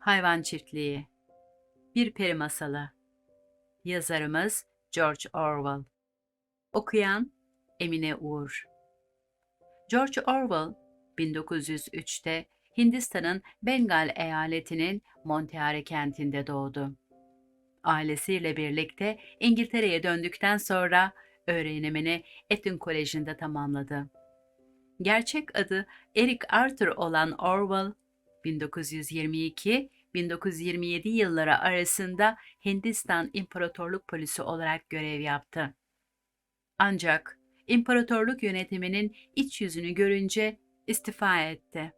Hayvan Çiftliği Bir Peri Masalı Yazarımız George Orwell Okuyan Emine Uğur George Orwell 1903'te Hindistan'ın Bengal eyaletinin Monterey kentinde doğdu. Ailesiyle birlikte İngiltere'ye döndükten sonra öğrenimini Eton Koleji'nde tamamladı. Gerçek adı Eric Arthur olan Orwell, 1922-1927 yılları arasında Hindistan İmparatorluk Polisi olarak görev yaptı. Ancak imparatorluk yönetiminin iç yüzünü görünce istifa etti.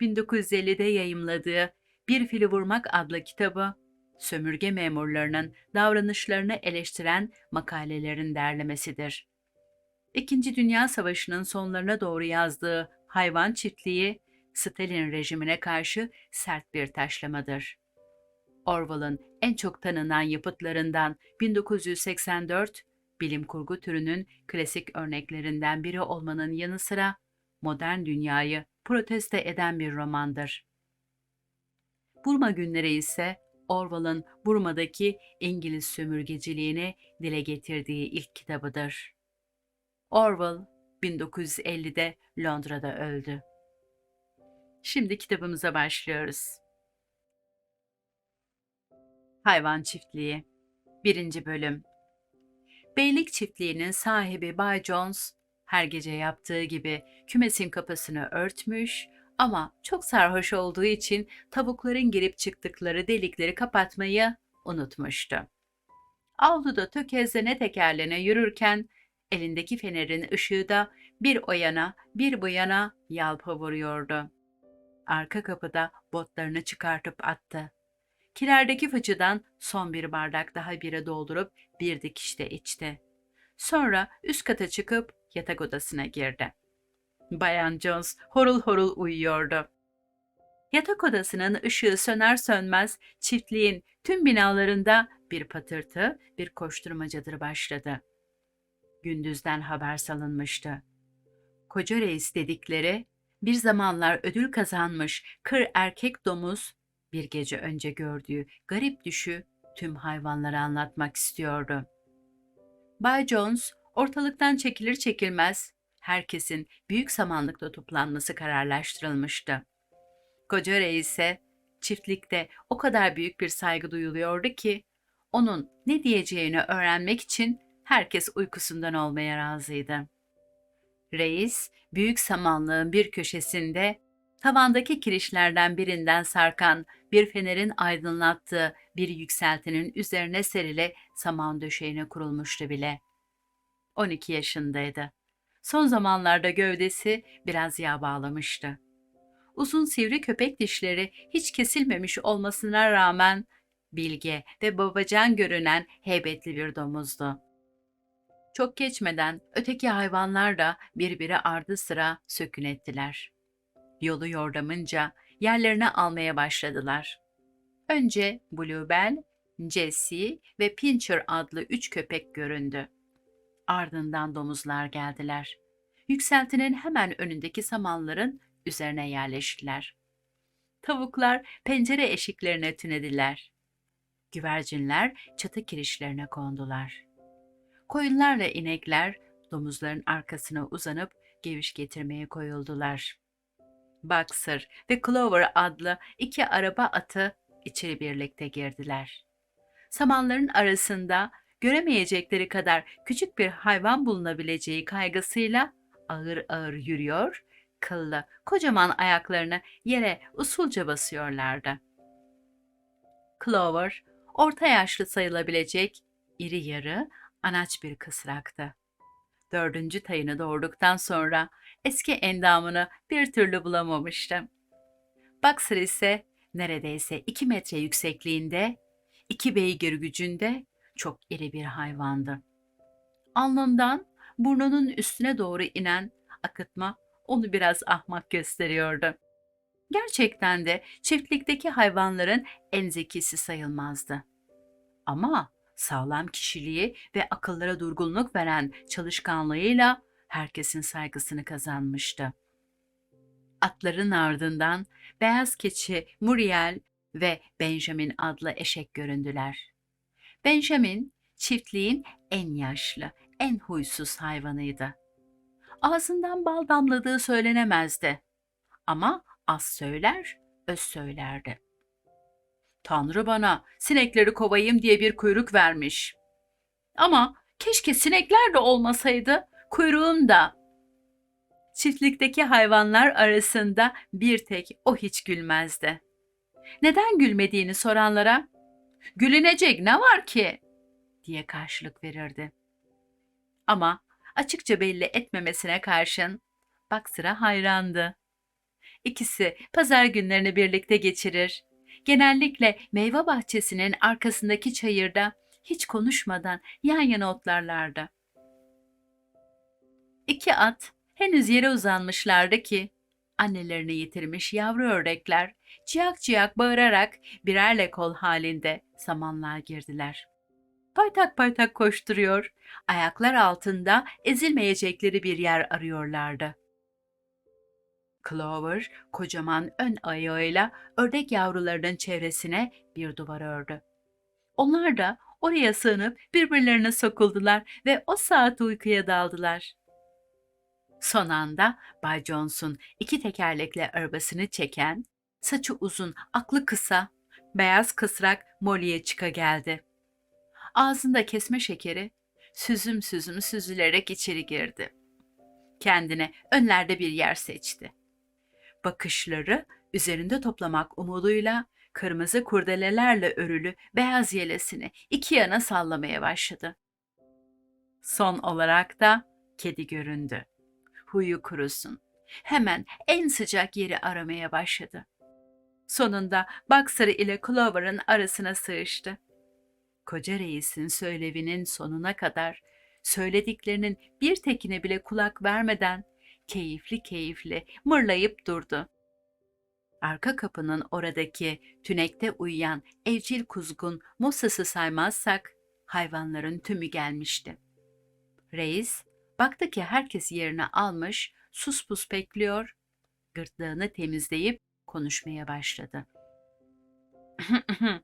1950'de yayımladığı Bir Fili Vurmak adlı kitabı, sömürge memurlarının davranışlarını eleştiren makalelerin derlemesidir. İkinci Dünya Savaşı'nın sonlarına doğru yazdığı Hayvan Çiftliği, Stalin rejimine karşı sert bir taşlamadır. Orwell'ın en çok tanınan yapıtlarından 1984, bilim kurgu türünün klasik örneklerinden biri olmanın yanı sıra modern dünyayı protesto eden bir romandır. Burma Günleri ise Orwell'ın Burma'daki İngiliz sömürgeciliğini dile getirdiği ilk kitabıdır. Orwell 1950'de Londra'da öldü. Şimdi kitabımıza başlıyoruz. Hayvan Çiftliği 1. Bölüm Beylik çiftliğinin sahibi Bay Jones her gece yaptığı gibi kümesin kapısını örtmüş ama çok sarhoş olduğu için tavukların girip çıktıkları delikleri kapatmayı unutmuştu. Avluda tökezlene tekerlene yürürken elindeki fenerin ışığı da bir o yana bir bu yana yalpa vuruyordu. Arka kapıda botlarını çıkartıp attı. Kilerdeki fıçıdan son bir bardak daha bira doldurup bir dikişte içti. Sonra üst kata çıkıp yatak odasına girdi. Bayan Jones horul horul uyuyordu. Yatak odasının ışığı söner sönmez çiftliğin tüm binalarında bir patırtı, bir koşturmacadır başladı. Gündüzden haber salınmıştı. Koca reis dedikleri bir zamanlar ödül kazanmış kır erkek domuz bir gece önce gördüğü garip düşü tüm hayvanlara anlatmak istiyordu. Bay Jones ortalıktan çekilir çekilmez herkesin büyük samanlıkta toplanması kararlaştırılmıştı. Koca reise çiftlikte o kadar büyük bir saygı duyuluyordu ki onun ne diyeceğini öğrenmek için herkes uykusundan olmaya razıydı. Reis büyük samanlığın bir köşesinde tavandaki kirişlerden birinden sarkan bir fenerin aydınlattığı bir yükseltinin üzerine serili saman döşeğine kurulmuştu bile. 12 yaşındaydı. Son zamanlarda gövdesi biraz yağ bağlamıştı. Uzun sivri köpek dişleri hiç kesilmemiş olmasına rağmen bilge ve babacan görünen heybetli bir domuzdu. Çok geçmeden öteki hayvanlar da birbiri ardı sıra sökün ettiler. Yolu yordamınca yerlerine almaya başladılar. Önce Bluebell, Jessie ve Pincher adlı üç köpek göründü. Ardından domuzlar geldiler. Yükseltinin hemen önündeki samanların üzerine yerleştiler. Tavuklar pencere eşiklerine tünediler. Güvercinler çatı kirişlerine kondular. Koyunlarla inekler domuzların arkasına uzanıp geviş getirmeye koyuldular. Boxer ve Clover adlı iki araba atı içeri birlikte girdiler. Samanların arasında göremeyecekleri kadar küçük bir hayvan bulunabileceği kaygısıyla ağır ağır yürüyor, kıllı, kocaman ayaklarını yere usulca basıyorlardı. Clover, orta yaşlı sayılabilecek iri yarı, anaç bir kısraktı. Dördüncü tayını doğurduktan sonra eski endamını bir türlü bulamamıştı. Boxer ise neredeyse iki metre yüksekliğinde, iki beygir gücünde çok iri bir hayvandı. Alnından burnunun üstüne doğru inen akıtma onu biraz ahmak gösteriyordu. Gerçekten de çiftlikteki hayvanların en zekisi sayılmazdı. Ama sağlam kişiliği ve akıllara durgunluk veren çalışkanlığıyla herkesin saygısını kazanmıştı. Atların ardından beyaz keçi Muriel ve Benjamin adlı eşek göründüler. Benjamin çiftliğin en yaşlı, en huysuz hayvanıydı. Ağzından bal damladığı söylenemezdi. Ama az söyler, öz söylerdi. Tanrı bana sinekleri kovayım diye bir kuyruk vermiş. Ama keşke sinekler de olmasaydı, kuyruğum da. Çiftlikteki hayvanlar arasında bir tek o hiç gülmezdi. Neden gülmediğini soranlara, gülünecek ne var ki? diye karşılık verirdi. Ama açıkça belli etmemesine karşın Baksır'a hayrandı. İkisi pazar günlerini birlikte geçirir. Genellikle meyve bahçesinin arkasındaki çayırda hiç konuşmadan yan yana otlarlardı. İki at henüz yere uzanmışlardı ki annelerini yitirmiş yavru ördekler ciyak ciyak bağırarak birerle kol halinde samanlığa girdiler. Paytak paytak koşturuyor, ayaklar altında ezilmeyecekleri bir yer arıyorlardı. Clover kocaman ön ayağıyla ördek yavrularının çevresine bir duvar ördü. Onlar da oraya sığınıp birbirlerine sokuldular ve o saat uykuya daldılar. Son anda Bay Jones'un iki tekerlekli arabasını çeken, saçı uzun, aklı kısa, beyaz kısrak Molly'e çıka geldi. Ağzında kesme şekeri süzüm süzüm süzülerek içeri girdi. Kendine önlerde bir yer seçti. Bakışları üzerinde toplamak umuduyla kırmızı kurdelelerle örülü beyaz yelesini iki yana sallamaya başladı. Son olarak da kedi göründü. Huyu kurusun. Hemen en sıcak yeri aramaya başladı. Sonunda Boxer ile Clover'ın arasına sığıştı. Koca reisin söylevinin sonuna kadar söylediklerinin bir tekine bile kulak vermeden keyifli keyifli mırlayıp durdu. Arka kapının oradaki tünekte uyuyan evcil kuzgun Mosas'ı saymazsak hayvanların tümü gelmişti. Reis baktı ki herkes yerine almış, sus pus bekliyor, gırtlağını temizleyip konuşmaya başladı.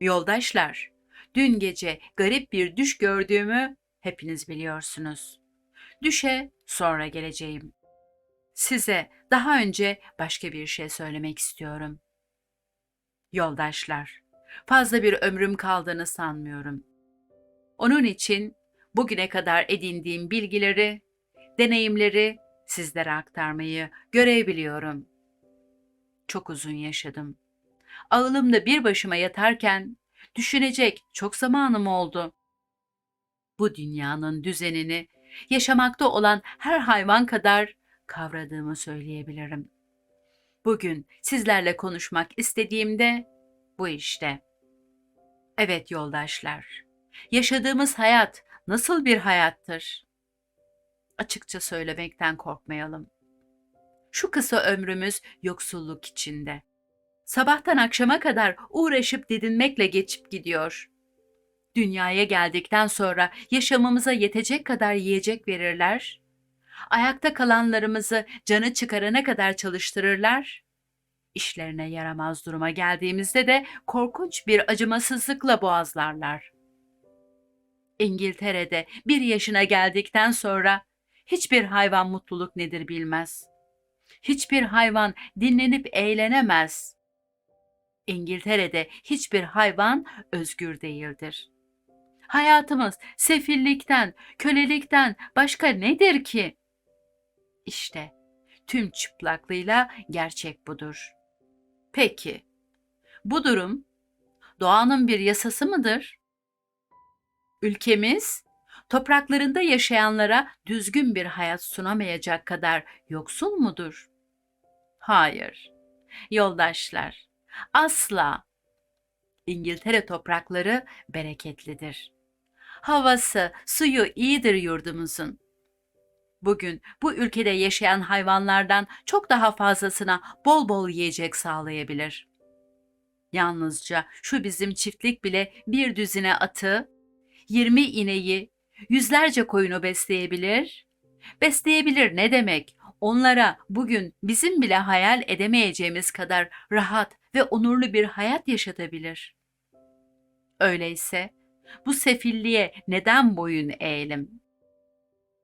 Yoldaşlar, dün gece garip bir düş gördüğümü hepiniz biliyorsunuz. Düşe sonra geleceğim. Size daha önce başka bir şey söylemek istiyorum. Yoldaşlar, fazla bir ömrüm kaldığını sanmıyorum. Onun için bugüne kadar edindiğim bilgileri, deneyimleri sizlere aktarmayı görebiliyorum. Çok uzun yaşadım. Ağılımda bir başıma yatarken düşünecek çok zamanım oldu. Bu dünyanın düzenini yaşamakta olan her hayvan kadar kavradığımı söyleyebilirim. Bugün sizlerle konuşmak istediğimde bu işte. Evet yoldaşlar, yaşadığımız hayat nasıl bir hayattır? Açıkça söylemekten korkmayalım. Şu kısa ömrümüz yoksulluk içinde. Sabahtan akşama kadar uğraşıp didinmekle geçip gidiyor. Dünyaya geldikten sonra yaşamamıza yetecek kadar yiyecek verirler. Ayakta kalanlarımızı canı çıkarana kadar çalıştırırlar. İşlerine yaramaz duruma geldiğimizde de korkunç bir acımasızlıkla boğazlarlar. İngiltere'de bir yaşına geldikten sonra hiçbir hayvan mutluluk nedir bilmez. Hiçbir hayvan dinlenip eğlenemez. İngiltere'de hiçbir hayvan özgür değildir. Hayatımız sefillikten, kölelikten başka nedir ki? İşte tüm çıplaklığıyla gerçek budur. Peki, bu durum doğanın bir yasası mıdır? Ülkemiz topraklarında yaşayanlara düzgün bir hayat sunamayacak kadar yoksul mudur? Hayır. Yoldaşlar, asla. İngiltere toprakları bereketlidir. Havası, suyu iyidir yurdumuzun. Bugün bu ülkede yaşayan hayvanlardan çok daha fazlasına bol bol yiyecek sağlayabilir. Yalnızca şu bizim çiftlik bile bir düzine atı, 20 ineği, yüzlerce koyunu besleyebilir. Besleyebilir ne demek? onlara bugün bizim bile hayal edemeyeceğimiz kadar rahat ve onurlu bir hayat yaşatabilir. Öyleyse bu sefilliğe neden boyun eğelim?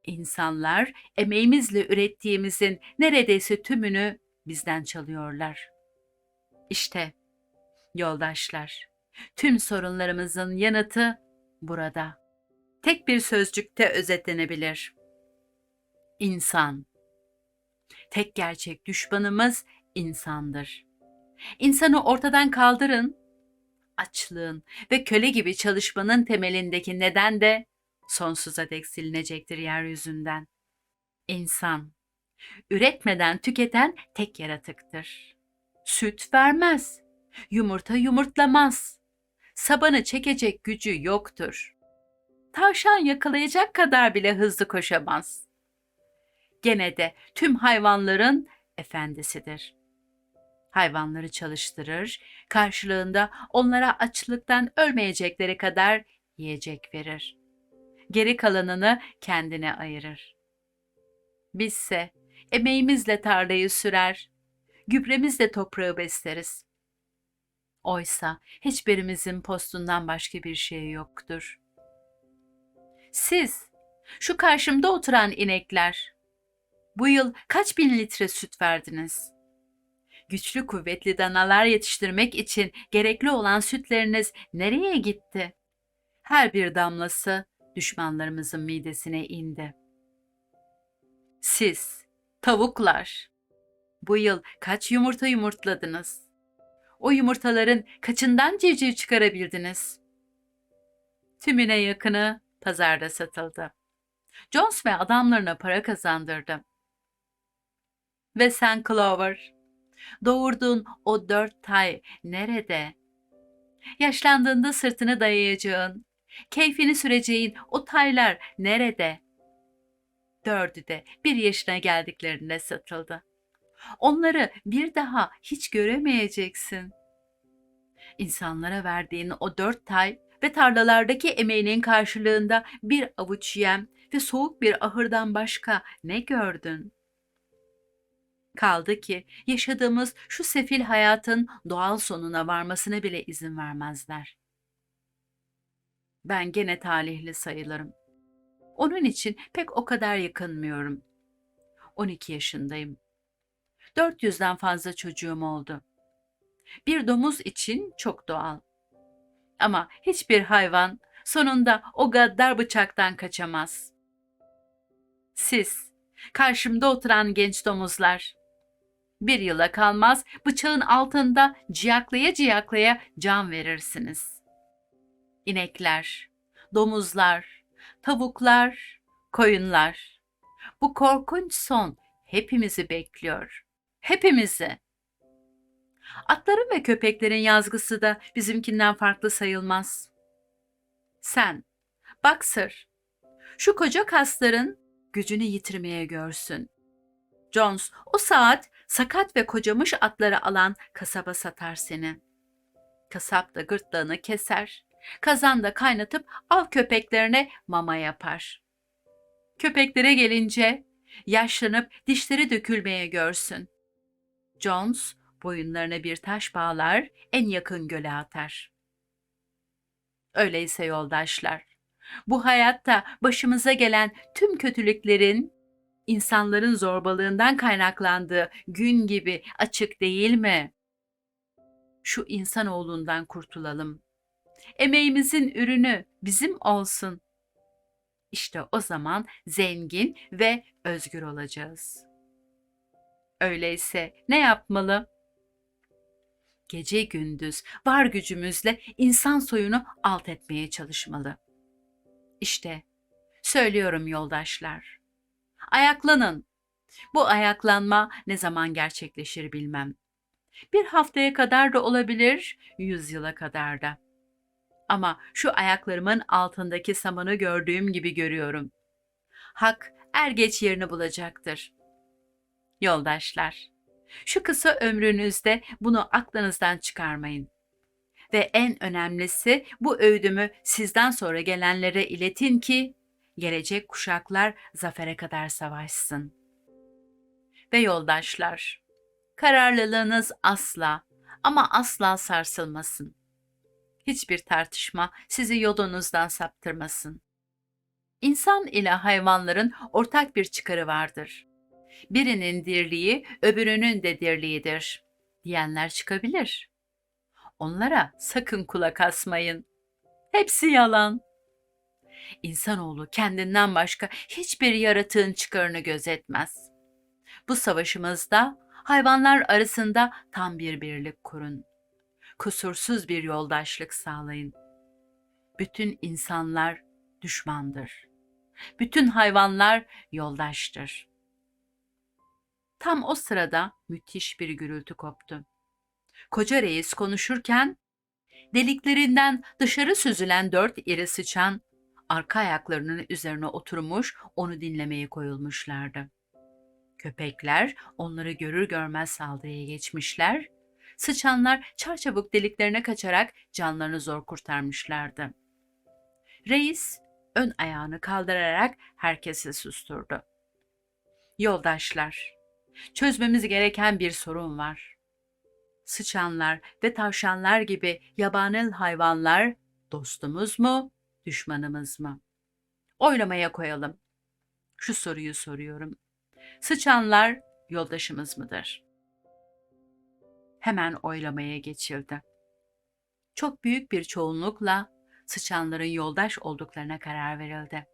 İnsanlar emeğimizle ürettiğimizin neredeyse tümünü bizden çalıyorlar. İşte yoldaşlar, tüm sorunlarımızın yanıtı burada. Tek bir sözcükte özetlenebilir. İnsan. Tek gerçek düşmanımız insandır. İnsanı ortadan kaldırın. Açlığın ve köle gibi çalışmanın temelindeki neden de sonsuza dek silinecektir yeryüzünden. İnsan, üretmeden tüketen tek yaratıktır. Süt vermez, yumurta yumurtlamaz. Sabanı çekecek gücü yoktur. Tavşan yakalayacak kadar bile hızlı koşamaz. Gene de tüm hayvanların efendisidir. Hayvanları çalıştırır, karşılığında onlara açlıktan ölmeyecekleri kadar yiyecek verir. Geri kalanını kendine ayırır. Bizse emeğimizle tarlayı sürer, gübremizle toprağı besleriz. Oysa hiçbirimizin postundan başka bir şey yoktur. Siz, şu karşımda oturan inekler, bu yıl kaç bin litre süt verdiniz? Güçlü kuvvetli danalar yetiştirmek için gerekli olan sütleriniz nereye gitti? Her bir damlası düşmanlarımızın midesine indi. Siz, tavuklar, bu yıl kaç yumurta yumurtladınız? O yumurtaların kaçından civciv çıkarabildiniz? Tümüne yakını pazarda satıldı. Jones ve adamlarına para kazandırdı. Ve sen Clover, doğurduğun o dört tay nerede? Yaşlandığında sırtını dayayacağın, keyfini süreceğin o taylar nerede? Dördü de bir yaşına geldiklerinde satıldı. Onları bir daha hiç göremeyeceksin. İnsanlara verdiğin o dört tay ve tarlalardaki emeğinin karşılığında bir avuç yem ve soğuk bir ahırdan başka ne gördün? Kaldı ki yaşadığımız şu sefil hayatın doğal sonuna varmasına bile izin vermezler. Ben gene talihli sayılırım. Onun için pek o kadar yakınmıyorum. 12 yaşındayım. 400'den fazla çocuğum oldu. Bir domuz için çok doğal. Ama hiçbir hayvan sonunda o gaddar bıçaktan kaçamaz. Siz, karşımda oturan genç domuzlar, bir yıla kalmaz bıçağın altında ciyaklaya ciyaklaya can verirsiniz. İnekler, domuzlar, tavuklar, koyunlar. Bu korkunç son hepimizi bekliyor. Hepimizi. Atların ve köpeklerin yazgısı da bizimkinden farklı sayılmaz. Sen, bak sır, şu koca kasların gücünü yitirmeye görsün. Jones o saat sakat ve kocamış atları alan kasaba satar seni. Kasap da gırtlağını keser, kazanda kaynatıp av köpeklerine mama yapar. Köpeklere gelince yaşlanıp dişleri dökülmeye görsün. Jones boyunlarına bir taş bağlar, en yakın göle atar. Öyleyse yoldaşlar, bu hayatta başımıza gelen tüm kötülüklerin insanların zorbalığından kaynaklandığı gün gibi açık değil mi? Şu insanoğlundan kurtulalım. Emeğimizin ürünü bizim olsun. İşte o zaman zengin ve özgür olacağız. Öyleyse ne yapmalı? Gece gündüz var gücümüzle insan soyunu alt etmeye çalışmalı. İşte söylüyorum yoldaşlar. Ayaklanın. Bu ayaklanma ne zaman gerçekleşir bilmem. Bir haftaya kadar da olabilir, yüz yıla kadar da. Ama şu ayaklarımın altındaki samanı gördüğüm gibi görüyorum. Hak er geç yerini bulacaktır. Yoldaşlar, şu kısa ömrünüzde bunu aklınızdan çıkarmayın. Ve en önemlisi bu öğüdümü sizden sonra gelenlere iletin ki gelecek kuşaklar zafere kadar savaşsın. ve yoldaşlar. Kararlılığınız asla ama asla sarsılmasın. Hiçbir tartışma sizi yolunuzdan saptırmasın. İnsan ile hayvanların ortak bir çıkarı vardır. Birinin dirliği öbürünün de dirliğidir diyenler çıkabilir. Onlara sakın kulak asmayın. Hepsi yalan. İnsanoğlu kendinden başka hiçbir yaratığın çıkarını gözetmez. Bu savaşımızda hayvanlar arasında tam bir birlik kurun. Kusursuz bir yoldaşlık sağlayın. Bütün insanlar düşmandır. Bütün hayvanlar yoldaştır. Tam o sırada müthiş bir gürültü koptu. Koca reis konuşurken deliklerinden dışarı süzülen dört iri sıçan arka ayaklarının üzerine oturmuş onu dinlemeye koyulmuşlardı. Köpekler onları görür görmez saldırıya geçmişler, sıçanlar çarçabuk deliklerine kaçarak canlarını zor kurtarmışlardı. Reis ön ayağını kaldırarak herkesi susturdu. Yoldaşlar, çözmemiz gereken bir sorun var. Sıçanlar ve tavşanlar gibi yabani hayvanlar dostumuz mu, düşmanımız mı? Oylamaya koyalım. Şu soruyu soruyorum. Sıçanlar yoldaşımız mıdır? Hemen oylamaya geçildi. Çok büyük bir çoğunlukla sıçanların yoldaş olduklarına karar verildi.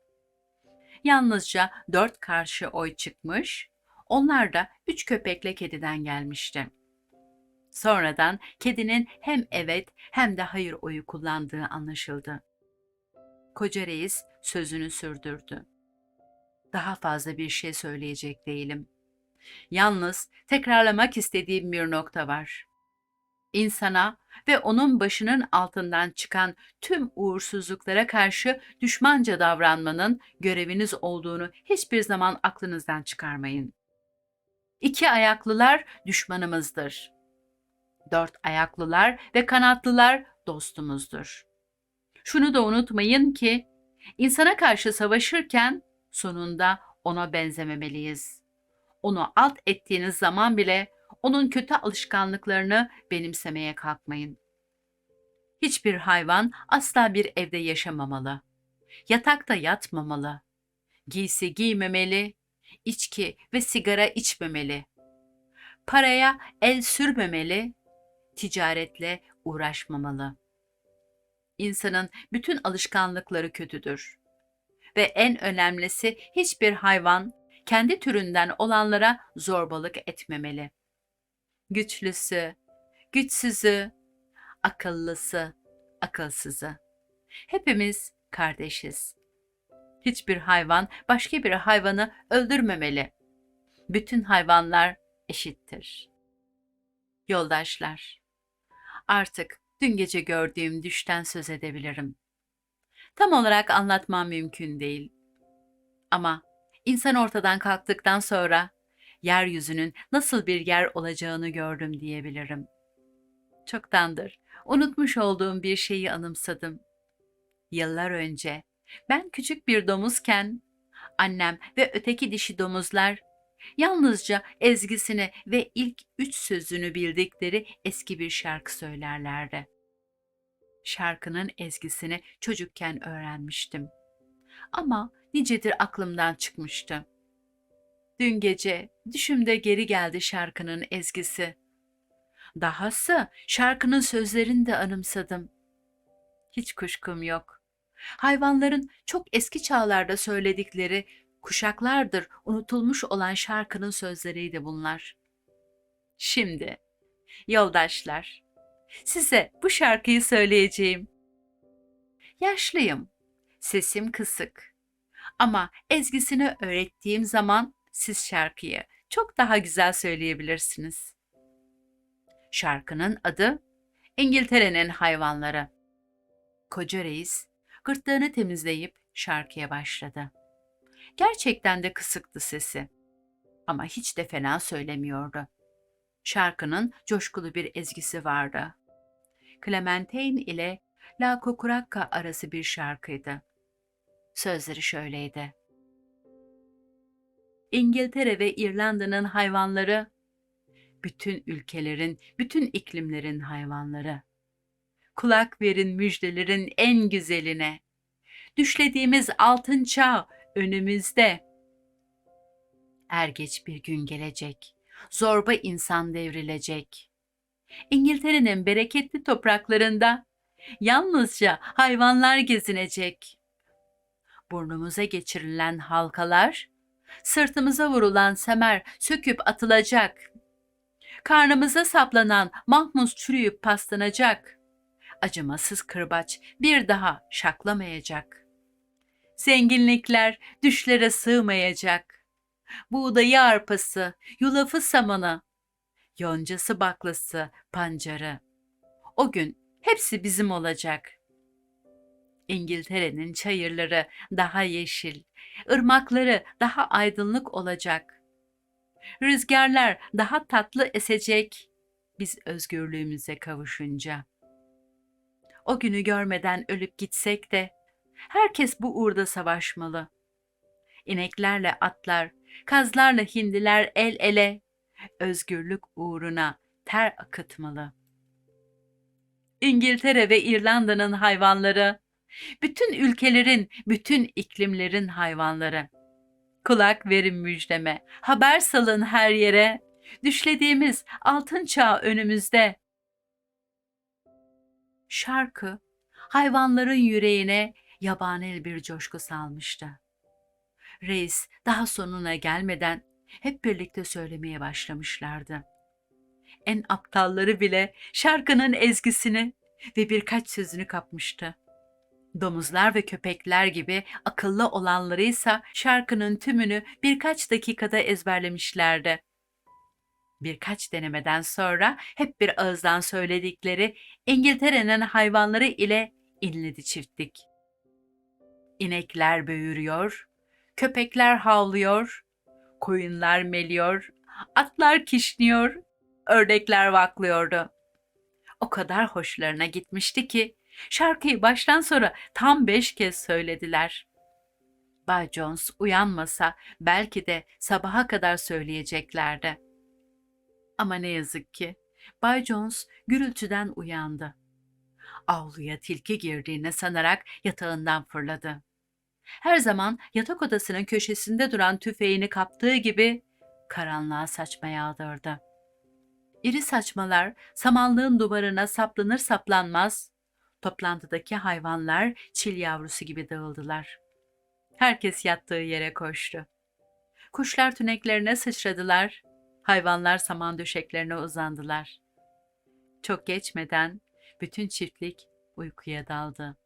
Yalnızca dört karşı oy çıkmış, onlar da üç köpekle kediden gelmişti. Sonradan kedinin hem evet hem de hayır oyu kullandığı anlaşıldı. Koca reis sözünü sürdürdü. Daha fazla bir şey söyleyecek değilim. Yalnız tekrarlamak istediğim bir nokta var. İnsana ve onun başının altından çıkan tüm uğursuzluklara karşı düşmanca davranmanın göreviniz olduğunu hiçbir zaman aklınızdan çıkarmayın. İki ayaklılar düşmanımızdır. Dört ayaklılar ve kanatlılar dostumuzdur. Şunu da unutmayın ki insana karşı savaşırken sonunda ona benzememeliyiz. Onu alt ettiğiniz zaman bile onun kötü alışkanlıklarını benimsemeye kalkmayın. Hiçbir hayvan asla bir evde yaşamamalı. Yatakta yatmamalı. Giysi giymemeli, içki ve sigara içmemeli. Paraya el sürmemeli, ticaretle uğraşmamalı. İnsanın bütün alışkanlıkları kötüdür. Ve en önemlisi hiçbir hayvan kendi türünden olanlara zorbalık etmemeli. Güçlüsü, güçsüzü, akıllısı, akılsızı. Hepimiz kardeşiz. Hiçbir hayvan başka bir hayvanı öldürmemeli. Bütün hayvanlar eşittir. Yoldaşlar, artık dün gece gördüğüm düşten söz edebilirim. Tam olarak anlatmam mümkün değil. Ama insan ortadan kalktıktan sonra yeryüzünün nasıl bir yer olacağını gördüm diyebilirim. Çoktandır unutmuş olduğum bir şeyi anımsadım. Yıllar önce ben küçük bir domuzken annem ve öteki dişi domuzlar yalnızca ezgisini ve ilk üç sözünü bildikleri eski bir şarkı söylerlerdi. Şarkının ezgisini çocukken öğrenmiştim. Ama nicedir aklımdan çıkmıştı. Dün gece düşümde geri geldi şarkının ezgisi. Dahası şarkının sözlerini de anımsadım. Hiç kuşkum yok. Hayvanların çok eski çağlarda söyledikleri kuşaklardır unutulmuş olan şarkının sözleriydi bunlar. Şimdi yoldaşlar size bu şarkıyı söyleyeceğim. Yaşlıyım, sesim kısık. Ama ezgisini öğrettiğim zaman siz şarkıyı çok daha güzel söyleyebilirsiniz. Şarkının adı İngiltere'nin hayvanları. Koca reis gırtlağını temizleyip şarkıya başladı. Gerçekten de kısıktı sesi. Ama hiç de fena söylemiyordu. Şarkının coşkulu bir ezgisi vardı. Clementine ile La Cucuracca arası bir şarkıydı. Sözleri şöyleydi. İngiltere ve İrlanda'nın hayvanları, bütün ülkelerin, bütün iklimlerin hayvanları. Kulak verin müjdelerin en güzeline. Düşlediğimiz altın çağ önümüzde. Er geç bir gün gelecek. Zorba insan devrilecek. İngiltere'nin bereketli topraklarında yalnızca hayvanlar gezinecek. Burnumuza geçirilen halkalar, sırtımıza vurulan semer söküp atılacak. Karnımıza saplanan mahmuz çürüyüp paslanacak. Acımasız kırbaç bir daha şaklamayacak. Zenginlikler düşlere sığmayacak. Buğdayı arpası, yulafı samanı, yoncası baklası, pancarı. O gün hepsi bizim olacak. İngiltere'nin çayırları daha yeşil, ırmakları daha aydınlık olacak. Rüzgarlar daha tatlı esecek biz özgürlüğümüze kavuşunca. O günü görmeden ölüp gitsek de herkes bu uğurda savaşmalı. İneklerle atlar, kazlarla hindiler el ele özgürlük uğruna ter akıtmalı. İngiltere ve İrlanda'nın hayvanları, bütün ülkelerin, bütün iklimlerin hayvanları. Kulak verin müjdeme, haber salın her yere. Düşlediğimiz altın çağ önümüzde. Şarkı hayvanların yüreğine yabani bir coşku salmıştı. Reis daha sonuna gelmeden hep birlikte söylemeye başlamışlardı. En aptalları bile şarkının ezgisini ve birkaç sözünü kapmıştı. Domuzlar ve köpekler gibi akıllı olanları ise şarkının tümünü birkaç dakikada ezberlemişlerdi. Birkaç denemeden sonra hep bir ağızdan söyledikleri İngiltere'nin hayvanları ile inledi çiftlik. İnekler böğürüyor, köpekler havlıyor, koyunlar meliyor, atlar kişniyor, ördekler vaklıyordu. O kadar hoşlarına gitmişti ki şarkıyı baştan sonra tam beş kez söylediler. Bay Jones uyanmasa belki de sabaha kadar söyleyeceklerdi. Ama ne yazık ki Bay Jones gürültüden uyandı. Avluya tilki girdiğini sanarak yatağından fırladı. Her zaman yatak odasının köşesinde duran tüfeğini kaptığı gibi karanlığa saçma yağdırdı. İri saçmalar samanlığın duvarına saplanır saplanmaz toplantıdaki hayvanlar çil yavrusu gibi dağıldılar. Herkes yattığı yere koştu. Kuşlar tüneklerine sıçradılar, hayvanlar saman döşeklerine uzandılar. Çok geçmeden bütün çiftlik uykuya daldı.